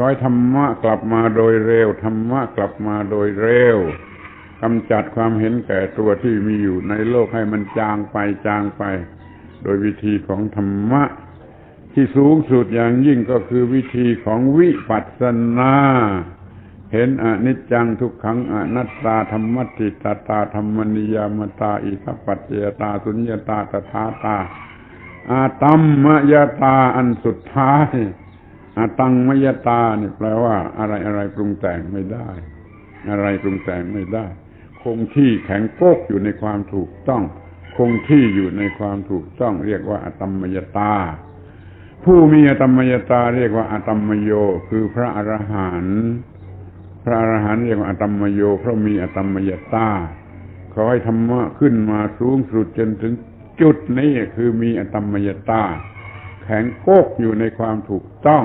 ขอให้ธรรมะกลับมาโดยเร็วธรรมะกลับมาโดยเร็วกำจัดความเห็นแก่ตัวที่มีอยู่ในโลกให้มันจางไปจางไป โดยวิธีของธรรมะ ที่สูงสุดอย่างยิ่งก็คือวิธีของวิปัสสนา เห็นอนิจจังทุกขังอนัตตาธรรมติตาตาธรรมนิยามตาอิทัปปัจเจตาสุญญตาตถาตาอาตัมมยตาอันสุดท้าย อาตังมยตาเนี่ยแปลว่า อะไรอะไรปรุงแต่งไม่ได้ อะไรปรุงแต่งไม่ได้ คงที่แข็งโก๊กอยู่ในความถูกต้อง คงที่อยู่ในความถูกต้อง เรียกว่าอาตัมมยตา ผู้มีอาตัมมยตา เรียกว่าอาตัมมโย คือพระอรหันต์พระอรหันต์เรียกว่าอาตัมมโยเพราะมีอาตัมมยตาขอให้ธรรมะขึ้นมาสูงสุดจนถึงจุดนี้คือมีอาตัมมยตา แข็งโกกอยู่ในความถูกต้อง